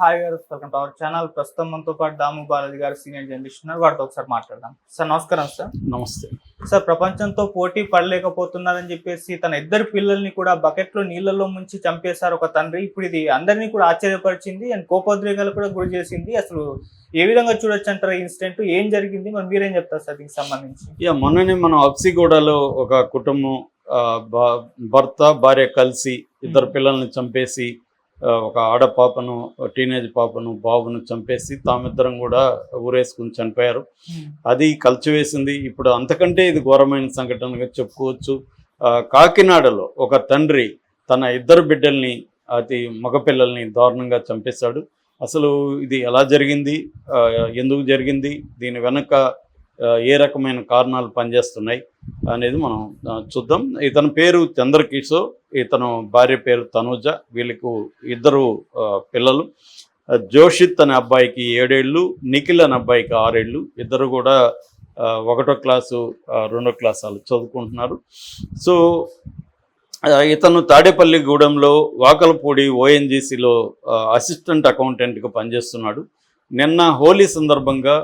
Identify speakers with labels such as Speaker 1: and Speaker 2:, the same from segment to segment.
Speaker 1: Hi గారు welcome to our channel ప్రస్తుతం మనతో పాటు దాము బాలాజీ గారు సీనియర్ జర్నలిస్ట్ ఉన్నారు. వాటితో ఒకసారి మాట్లాడదాం. సార్ నమస్కారం సార్
Speaker 2: నమస్తే.
Speaker 1: సార్ ప్రపంచంతో పోటీ పడలేకపోతున్నారని చెప్పేసి తన ఇద్దరు పిల్లల్ని కూడా బకెట్లో నీళ్ళలో ముంచి చంపేశారు ఒక తండ్రి. ఇప్పుడు ఇది అందరినీ కూడా ఆశ్చర్యపరిచింది అండ్ కోపోద్రేగాలు కూడా గురి చేసింది. అసలు ఏ విధంగా చూడొచ్చు అంటారు ఇన్సిడెంట్ ఏం జరిగింది? మరి మీరేం చెప్తారు సార్ దీనికి సంబంధించి?
Speaker 2: ఇక మొన్ననే మనం అక్సిగూడలో ఒక కుటుంబం భర్త భార్య కలిసి ఇద్దరు పిల్లల్ని చంపేసి ఒక ఆడ పాపను టీనేజ్ పాపను బాబును చంపేసి తామిద్దరం కూడా ఊరేసుకుని చనిపోయారు. అది కలిచివేసింది ఇప్పుడు అంతకంటే ఇది ఘోరమైన సంఘటనగా చెప్పుకోవచ్చు. కాకినాడలో ఒక తండ్రి తన ఇద్దరు బిడ్డల్ని అతి మగపిల్లల్ని దారుణంగా చంపేశాడు. అసలు ఇది ఎలా జరిగింది? ఎందుకు జరిగింది? దీని వెనక ఏ రకమైన కారణాలు పనిచేస్తున్నాయి అనేది మనం చూద్దాం. ఇతని పేరు చంద్రకిషోర్ ఇతను భార్య పేరు తనూజ వీళ్ళకు ఇద్దరు పిల్లలు. జోషిత్ అనే అబ్బాయికి ఏడేళ్ళు నిఖిల్ అనే అబ్బాయికి ఆరేళ్ళు. ఇద్దరు కూడా ఒకటో క్లాసు రెండో క్లాస్ వాళ్ళు చదువుకుంటున్నారు. సో ఇతను తాడేపల్లి గూడెంలో వాకలపూడి ఓఎన్జీసీలో అసిస్టెంట్ అకౌంటెంట్గా పనిచేస్తున్నాడు. నిన్న హోలీ సందర్భంగా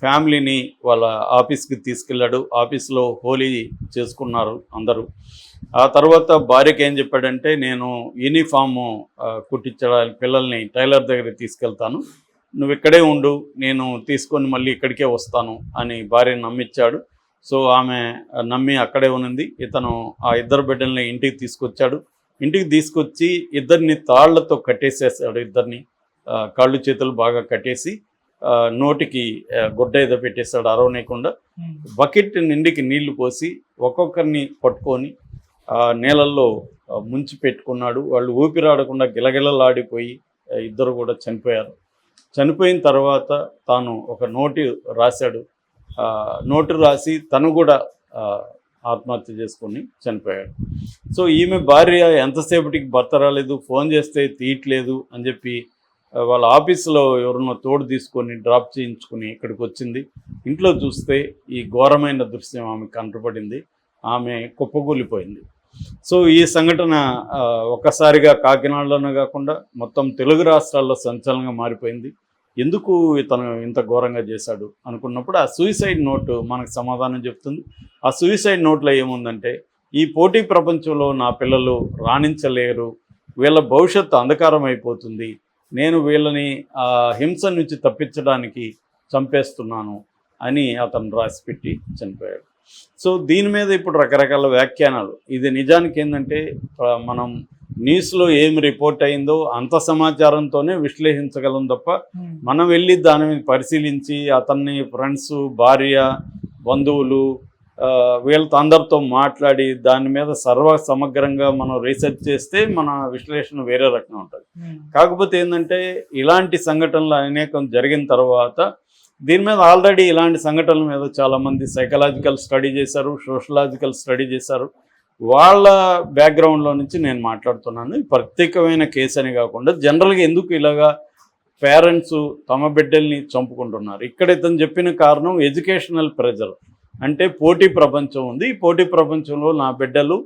Speaker 2: ఫ్యామిలీని వాళ్ళ ఆఫీస్కి తీసుకెళ్ళాడు. ఆఫీస్లో హోలీ చేసుకున్నారు అందరూ. ఆ తర్వాత భార్యకి ఏం చెప్పాడంటే నేను యూనిఫాము కుట్టించడానికి పిల్లల్ని టైలర్ దగ్గరికి తీసుకెళ్తాను. నువ్వు ఇక్కడే ఉండు నేను తీసుకొని మళ్ళీ ఇక్కడికే వస్తాను అని భార్యను నమ్మించాడు. సో ఆమె నమ్మి అక్కడే ఉన్నింది. ఇతను ఆ ఇద్దరు బిడ్డల్ని ఇంటికి తీసుకొచ్చాడు. ఇంటికి తీసుకొచ్చి ఇద్దరిని తాళ్ళతో కట్టేసేసాడు. ఇద్దరిని కాళ్ళు చేతులు బాగా కట్టేసి నోటికి గుడ్డ ఏదో పెట్టేశాడు అరవనేయకుండా. బకెట్ నిండికి నీళ్ళు పోసి ఒక్కొక్కరిని పట్టుకొని నీళ్ళల్లో ఆ, ముంచి పెట్టుకున్నాడు. వాళ్ళు ఊపిరాడకుండా గిలగిలలాడిపోయి ఇద్దరు కూడా చనిపోయారు. చనిపోయిన తర్వాత తాను ఒక నోటి రాశాడు. నోటు రాసి తను కూడా ఆత్మహత్య చేసుకొని చనిపోయాడు. సో ఈమె భార్య ఎంతసేపటికి భర్త రాలేదు ఫోన్ చేస్తే తీయట్లేదు అని చెప్పి వాళ్ళ ఆఫీసులో ఎవరినో తోడు తీసుకొని డ్రాప్ చేయించుకుని ఇక్కడికి వచ్చింది. ఇంట్లో చూస్తే ఈ ఘోరమైన దృశ్యం ఆమె కంటపడింది ఆమె కుప్పకూలిపోయింది. సో ఈ సంఘటన ఒక్కసారిగా కాకినాడలోనే కాకుండా మొత్తం తెలుగు రాష్ట్రాల్లో సంచలనంగా మారిపోయింది. ఎందుకు ఇతను ఇంత ఘోరంగా చేశాడు అనుకున్నప్పుడు ఆ సూసైడ్ నోటు మనకు సమాధానం చెప్తుంది. ఆ సూసైడ్ నోట్లో ఏముందంటే ఈ పోటీ ప్రపంచంలో నా పిల్లలు రాణించలేరు వీళ్ళ భవిష్యత్తు అంధకారం అయిపోతుంది నేను వీళ్ళని ఆ హింస నుంచి తప్పించడానికి చంపేస్తున్నాను అని అతను రాసిపెట్టి చనిపోయాడు. సో దీని మీద ఇప్పుడు రకరకాల వ్యాఖ్యానాలు. ఇది నిజానికి ఏంటంటే మనం న్యూస్లో ఏం రిపోర్ట్ అయిందో అంత సమాచారంతోనే విశ్లేషించగలం తప్ప మనం వెళ్ళి దానిని పరిశీలించి అతన్ని ఫ్రెండ్స్ భార్య బంధువులు వీళ్ళతో అందరితో మాట్లాడి దాని మీద సర్వ సమగ్రంగా మనం రీసెర్చ్ చేస్తే మన విశ్లేషణ వేరే రకంగా ఉంటుంది. కాకపోతే ఏంటంటే ఇలాంటి సంఘటనలు అనేకం జరిగిన తర్వాత దీని మీద ఆల్రెడీ ఇలాంటి సంఘటనల మీద చాలామంది సైకలాజికల్ స్టడీ చేశారు సోషలాజికల్ స్టడీ చేశారు. వాళ్ళ బ్యాక్గ్రౌండ్లో నుంచి నేను మాట్లాడుతున్నాను. ప్రత్యేకమైన కేసు అని కాకుండా జనరల్గా ఎందుకు ఇలాగా పేరెంట్స్ తమ బిడ్డల్ని చంపుకుంటున్నారు? ఇక్కడ ఇతను చెప్పిన కారణం ఎడ్యుకేషనల్ ప్రెజర్ అంటే పోటీ ప్రపంచం ఉంది. ఈ పోటీ ప్రపంచంలో నా బిడ్డలు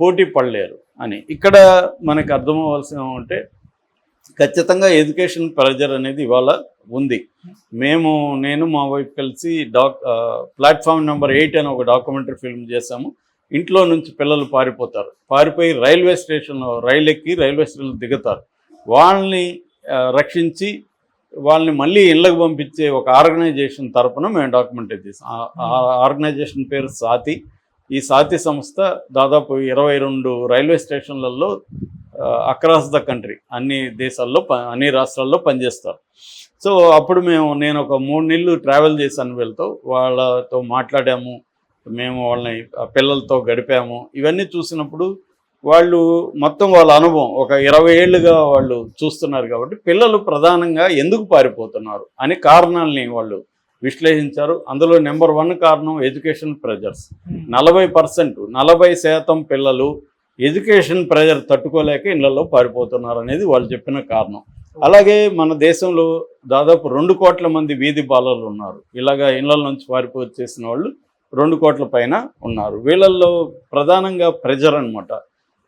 Speaker 2: పోటీ పడలేరు అని. ఇక్కడ మనకు అర్థమవలసిన అంటే ఖచ్చితంగా ఎడ్యుకేషన్ ప్రెజర్ అనేది ఇవాళ ఉంది. మేము నేను మా వైపు కలిసి డాక్ ప్లాట్ఫామ్ నెంబర్ ఎయిట్ అని ఒక డాక్యుమెంటరీ ఫిల్మ్ చేశాము. ఇంట్లో నుంచి పిల్లలు పారిపోతారు. పారిపోయి రైల్వే స్టేషన్లో రైలు ఎక్కి రైల్వే స్టేషన్లో దిగుతారు. వాళ్ళని రక్షించి వాళ్ళని మళ్ళీ ఇళ్ళకు పంపించే ఒక ఆర్గనైజేషన్ తరపున మేము డాక్యుమెంటరీ తీసాం ఆర్గనైజేషన్ పేరు సాతి. ఈ సాతి సంస్థ దాదాపు ఇరవై రెండు రైల్వే స్టేషన్లలో అక్రాస్ ద కంట్రీ అన్ని దేశాల్లో అన్ని రాష్ట్రాల్లో పనిచేస్తారు. సో అప్పుడు మేము నేను ఒక మూడు నెలలు ట్రావెల్ చేశాను వీళ్ళతో. వాళ్ళతో మాట్లాడాము. మేము వాళ్ళని పిల్లలతో గడిపాము. ఇవన్నీ చూసినప్పుడు వాళ్ళు మొత్తం వాళ్ళ అనుభవం ఒక ఇరవై ఏళ్ళుగా వాళ్ళు చూస్తున్నారు కాబట్టి పిల్లలు ప్రధానంగా ఎందుకు పారిపోతున్నారు అనే కారణాలని వాళ్ళు విశ్లేషించారు. అందులో నెంబర్ వన్ కారణం ఎడ్యుకేషన్ ప్రెజర్స్. నలభై పర్సెంట్ నలభై శాతం పిల్లలు ఎడ్యుకేషన్ ప్రెజర్ తట్టుకోలేక ఇళ్ళలో పారిపోతున్నారు అనేది వాళ్ళు చెప్పిన కారణం. అలాగే మన దేశంలో దాదాపు రెండు కోట్ల మంది వీధి బాలలు ఉన్నారు. ఇలాగా ఇళ్ళ నుంచి పారిపోచేసిన వాళ్ళు రెండు కోట్ల పైన ఉన్నారు. వీళ్ళల్లో ప్రధానంగా ప్రెజర్ అనమాట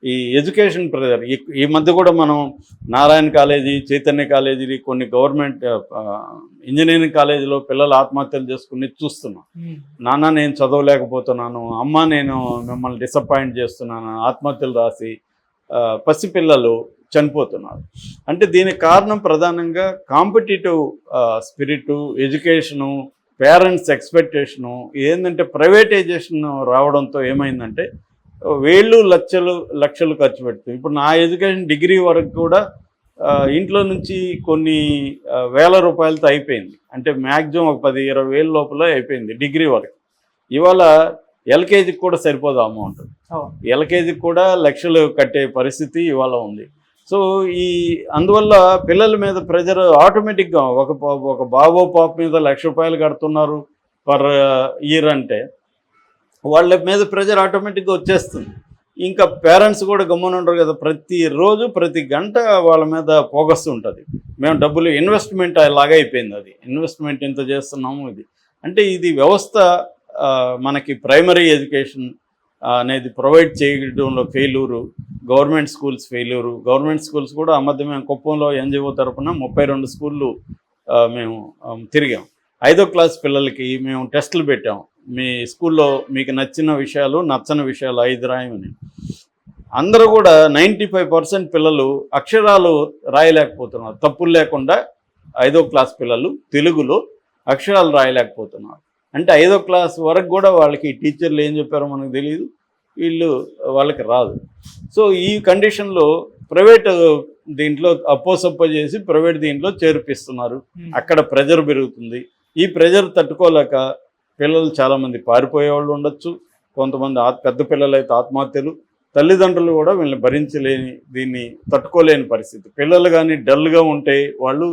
Speaker 2: ఈ ఎడ్యుకేషన్ ప్రెజర్ ఈ- ఈ మధ్య కూడా మనం నారాయణ కాలేజీ చైతన్య కాలేజీ కొన్ని గవర్నమెంట్ ఇంజనీరింగ్ కాలేజీలో పిల్లలు ఆత్మహత్యలు చేసుకుని చూస్తున్నాం. నాన్న నేను చదవలేకపోతున్నాను అమ్మ నేను మిమ్మల్ని డిసప్పాయింట్ చేస్తున్నాను ఆత్మహత్యలు రాసి పసిపిల్లలు చనిపోతున్నారు. అంటే దీనికి కారణం ప్రధానంగా competitive spirit education parents expectation ఏంటంటే ప్రైవేటైజేషన్ రావడంతో ఏమైందంటే వేళ్ళు లక్షలు లక్షలు ఖర్చు పెడుతుంది. ఇప్పుడు నా ఎడ్యుకేషన్ డిగ్రీ వరకు కూడా ఇంట్లో నుంచి కొన్ని వేల రూపాయలతో అయిపోయింది. అంటే మ్యాక్సిమం ఒక పది ఇరవై వేల లోపల అయిపోయింది డిగ్రీ వరకు. ఇవాళ ఎల్కేజీకి కూడా సరిపోదు అమౌంట్. ఎల్కేజీకి కూడా లక్షలు కట్టే పరిస్థితి ఇవాళ ఉంది. సో ఈ అందువల్ల పిల్లల మీద ప్రెజర్ ఆటోమేటిక్గా ఒక ఒక బాబో పాప మీద లక్ష రూపాయలు కడుతున్నారు పర్ ఇయర్ అంటే. వాళ్ళ మీద ప్రెజర్ ఆటోమేటిక్గా వచ్చేస్తుంది. ఇంకా పేరెంట్స్ కూడా గమ్మున ఉండరు కదా ప్రతిరోజు ప్రతి గంట వాళ్ళ మీద పోగొస్తూ ఉంటుంది. మేము డబ్బులు ఇన్వెస్ట్మెంట్ లాగా అయిపోయింది అది. ఇన్వెస్ట్మెంట్ ఎంత చేస్తున్నాము ఇది. అంటే ఇది వ్యవస్థ మనకి ప్రైమరీ ఎడ్యుకేషన్ అనేది ప్రొవైడ్ చేయడంలో failure government schools failure government schools కూడా ఆ మధ్య మేము కుప్పంలో ఎన్జిఓ తరఫున ముప్పై రెండు స్కూళ్ళు మేము తిరిగాం. ఐదో క్లాస్ పిల్లలకి మేము టెస్టులు పెట్టాము మీ స్కూల్లో మీకు నచ్చిన విషయాలు నచ్చని విషయాలు ఐదు రాయమని. అందరూ కూడా నైంటీ ఫైవ్ పర్సెంట్ పిల్లలు అక్షరాలు రాయలేకపోతున్నారు. తప్పులు లేకుండా ఐదో క్లాస్ పిల్లలు తెలుగులో అక్షరాలు రాయలేకపోతున్నారు. అంటే ఐదో క్లాస్ వరకు కూడా వాళ్ళకి టీచర్లు ఏం చెప్పారో మనకు తెలియదు వీళ్ళు వాళ్ళకి రాదు. సో ఈ కండిషన్లో ప్రైవేట్ దీంట్లో అప్పోసప్ప చేసి ప్రైవేట్ దీంట్లో చేర్పిస్తున్నారు. అక్కడ ప్రెజర్ పెరుగుతుంది. ఈ ప్రెజర్ తట్టుకోలేక పిల్లలు చాలామంది పారిపోయే వాళ్ళు ఉండొచ్చు. కొంతమంది ఆత్ పెద్ద పిల్లలు అయితే ఆత్మహత్యలు. తల్లిదండ్రులు కూడా వీళ్ళని భరించలేని దీన్ని తట్టుకోలేని పరిస్థితి. పిల్లలు కానీ డల్గా ఉంటే వాళ్ళు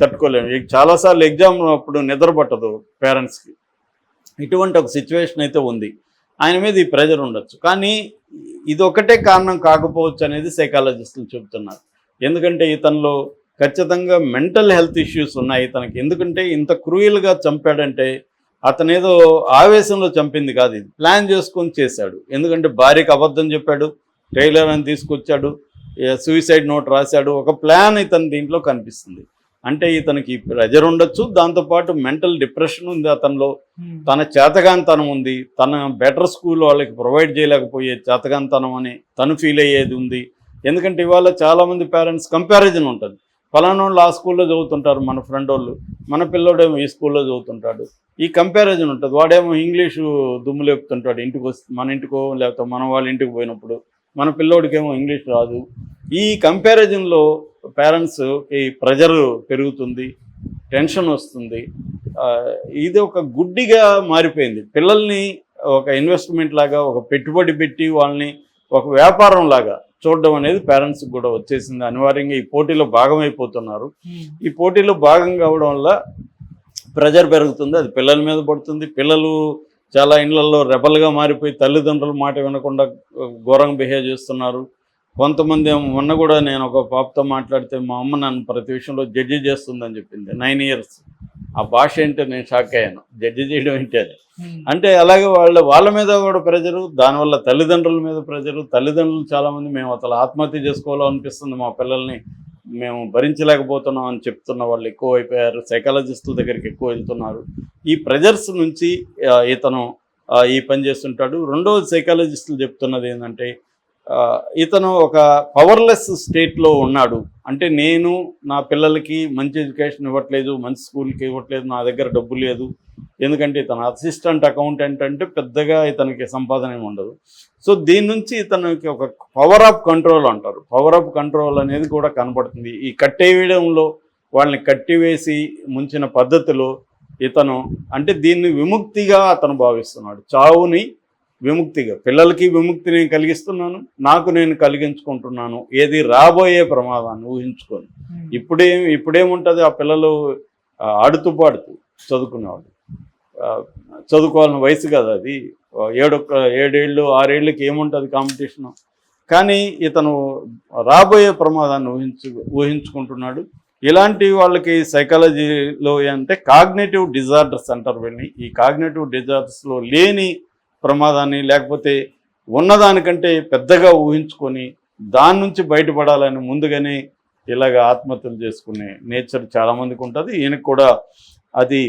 Speaker 2: తట్టుకోలేము. చాలాసార్లు ఎగ్జామ్ అప్పుడు నిద్ర పట్టదు పేరెంట్స్కి. ఇటువంటి ఒక సిచ్యువేషన్ అయితే ఉంది. ఆయన మీద ఈ ప్రెజర్ ఉండొచ్చు. కానీ ఇది ఒకటే కారణం కాకపోవచ్చు అనేది సైకాలజిస్టులు చెబుతున్నారు. ఎందుకంటే ఇతనిలో ఖచ్చితంగా మెంటల్ హెల్త్ ఇష్యూస్ ఉన్నాయి. ఇతనికి ఎందుకంటే ఇంత క్రూయల్గా చంపాడంటే అతను ఏదో ఆవేశంలో చంపింది కాదు ఇది. ప్లాన్ చేసుకొని చేశాడు. ఎందుకంటే భార్యకి అబద్ధం చెప్పాడు టైలర్ అని తీసుకొచ్చాడు సూసైడ్ నోట్ రాశాడు. ఒక ప్లాన్ ఇతని దీంట్లో కనిపిస్తుంది. అంటే ఇతనికి ప్రెజర్ ఉండొచ్చు దాంతోపాటు మెంటల్ డిప్రెషన్ ఉంది అతనిలో. తన చేతగాంతనం ఉంది. తన బెటర్ స్కూల్ వాళ్ళకి ప్రొవైడ్ చేయలేకపోయే చేతగాంతనం అని తను ఫీల్ అయ్యేది ఉంది. ఎందుకంటే ఇవాళ చాలామంది పేరెంట్స్ కంపారిజన్ ఉంటుంది. ఫలానా ఆ స్కూల్లో చదువుతుంటారు మన ఫ్రెండ్ వాళ్ళు. మన పిల్లోడేమో ఈ స్కూల్లో చదువుతుంటాడు. ఈ కంపారిజన్ ఉంటుంది. వాడేమో ఇంగ్లీషు దుమ్ము లేపుతుంటాడు ఇంటికి వస్తే మన ఇంటికో లేకపోతే మన వాళ్ళ ఇంటికి పోయినప్పుడు. మన పిల్లోడికేమో ఇంగ్లీష్ రాదు. ఈ కంపారిజన్లో పేరెంట్స్ ఈ ప్రెజర్ పెరుగుతుంది టెన్షన్ వస్తుంది. ఇది ఒక గుడ్డిగా మారిపోయింది. పిల్లల్ని ఒక ఇన్వెస్ట్మెంట్ లాగా ఒక పెట్టుబడి పెట్టి వాళ్ళని ఒక వ్యాపారం లాగా చూడడం అనేది పేరెంట్స్కి కూడా వచ్చేసింది. అనివార్యంగా ఈ పోటీలో భాగమైపోతున్నారు. ఈ పోటీలో భాగం కావడం వల్ల ప్రెజర్ పెరుగుతుంది అది పిల్లల మీద పడుతుంది. పిల్లలు చాలా ఇండ్లలో రెబల్గా మారిపోయి తల్లిదండ్రుల మాట వినకుండా ఘోరంగా బిహేవ్ చేస్తున్నారు. కొంతమంది ఏమో మొన్న కూడా నేను ఒక పాపతో మాట్లాడితే మా అమ్మ నన్ను ప్రతి విషయంలో జడ్జి చేస్తుందని చెప్పింది నైన్ ఇయర్స్ ఆ భాష ఏంటో నేను షాక్ అయ్యాను. జడ్జి చేయడం ఏంటి అది? అంటే అలాగే వాళ్ళ వాళ్ళ మీద కూడా ప్రెజరు దానివల్ల తల్లిదండ్రుల మీద ప్రెజరు తల్లిదండ్రులు చాలామంది మేము అసలు ఆత్మహత్య చేసుకోవాలో అనిపిస్తుంది మా పిల్లల్ని. మేము భరించలేకపోతున్నాం అని చెప్తున్న వాళ్ళు ఎక్కువ అయిపోయారు సైకాలజిస్టుల దగ్గరికి ఎక్కువ వెళ్తున్నారు. ఈ ప్రెజర్స్ నుంచి ఇతను ఈ పని చేస్తుంటాడు. రెండవది సైకాలజిస్టులు చెప్తున్నది ఏంటంటే ఇతను ఒక పవర్లెస్ స్టేట్లో ఉన్నాడు. అంటే నేను నా పిల్లలకి మంచి ఎడ్యుకేషన్ ఇవ్వట్లేదు మంచి స్కూల్కి ఇవ్వట్లేదు నా దగ్గర డబ్బు లేదు. ఎందుకంటే ఇతను అసిస్టెంట్ అకౌంటెంట్ అంటే పెద్దగా ఇతనికి సంపాదన ఉండదు. సో దీని నుంచి ఇతనికి ఒక పవర్ ఆఫ్ కంట్రోల్ అంటారు. పవర్ ఆఫ్ కంట్రోల్ అనేది కూడా కనపడుతుంది. ఈ కట్టేయడంలో వాళ్ళని కట్టివేసి ముంచిన పద్ధతిలో ఇతను అంటే దీన్ని విముక్తిగా అతను భావిస్తున్నాడు. చావుని విముక్తిగా పిల్లలకి విముక్తిని కలిగిస్తున్నాను నాకు నేను కలిగించుకుంటున్నాను ఏది రాబోయే ప్రమాదాన్ని ఊహించుకొని. ఇప్పుడేం ఇప్పుడేముంటుంది? ఆ పిల్లలు ఆడుతూ పాడుతూ చదువుకునేవాళ్ళు. చదువుకోవాలని వయసు కదా అది. ఆ, ఏడు ఏడేళ్ళు ఆరేళ్ళకి ఏముంటుంది కాంపిటీషన్? కానీ ఇతను రాబోయే ప్రమాదాన్ని ఊహించు ఊహించుకుంటున్నాడు. ఇలాంటి వాళ్ళకి సైకాలజీలో అంటే కాగ్నేటివ్ డిజార్డర్స్ అంటారు వీళ్ళని ఈ కాగ్నేటివ్ డిజార్డర్స్లో లేని ప్రమాదాన్ని లేకపోతే ఉన్నదానికంటే పెద్దగా ఊహించుకొని దాని నుంచి బయటపడాలని ముందుగానే ఇలాగ ఆత్మహత్యలు చేసుకునే నేచర్ చాలామందికి ఉంటుంది. ఈయనకు కూడా అది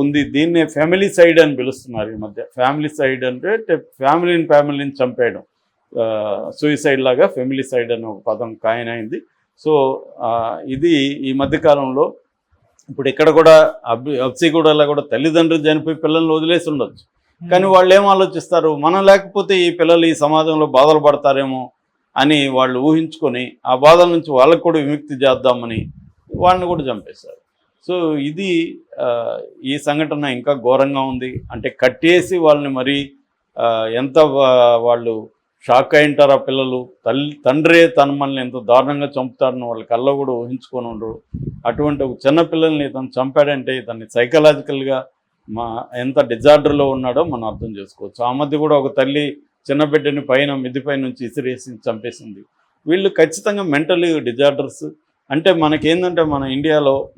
Speaker 2: ఉంది. దీన్నే ఫ్యామిలీ సైడ్ అని పిలుస్తున్నారు ఈ మధ్య. ఫ్యామిలీ సైడ్ అంటే ఫ్యామిలీని ఫ్యామిలీని చంపేయడం. సూయిసైడ్ లాగా ఫ్యామిలీ సైడ్ అనే ఒక పదం కాయన అయింది సో ఇది ఈ మధ్యకాలంలో ఇప్పుడు ఇక్కడ కూడా అబ్బి అబ్సిగూడలో కూడా తల్లిదండ్రులు చనిపోయి పిల్లల్ని వదిలేసి ఉండొచ్చు. కానీ వాళ్ళు ఏం ఆలోచిస్తారు? మనం లేకపోతే ఈ పిల్లలు ఈ సమాజంలో బాధలు పడతారేమో అని వాళ్ళు ఊహించుకొని ఆ బాధల నుంచి వాళ్ళకు కూడా విముక్తి చేద్దామని వాళ్ళని కూడా చంపేశారు. సో ఇది ఈ సంఘటన ఇంకా ఘోరంగా ఉంది. అంటే కట్టేసి వాళ్ళని మరి ఎంత వాళ్ళు షాక్ అయి ఉంటారు ఆ పిల్లలు తల్లి తండ్రే తన మనల్ని ఎంత దారుణంగా చంపుతారని వాళ్ళ కళ్ళ కూడా ఊహించుకొని ఉండరు. అటువంటి ఒక చిన్న పిల్లల్ని ఇతను చంపాడంటే ఇతన్ని సైకలాజికల్గా మా ఎంత డిజార్డర్లో ఉన్నాడో మనం అర్థం చేసుకోవచ్చు. ఆ మధ్య కూడా ఒక తల్లి చిన్న బిడ్డని పైన మిద్దిపై నుంచి ఇసిరేసి చంపేసింది. వీళ్ళు ఖచ్చితంగా మెంటలీ డిజార్డర్స్. అంటే మనకేందంటే మన ఇండియాలో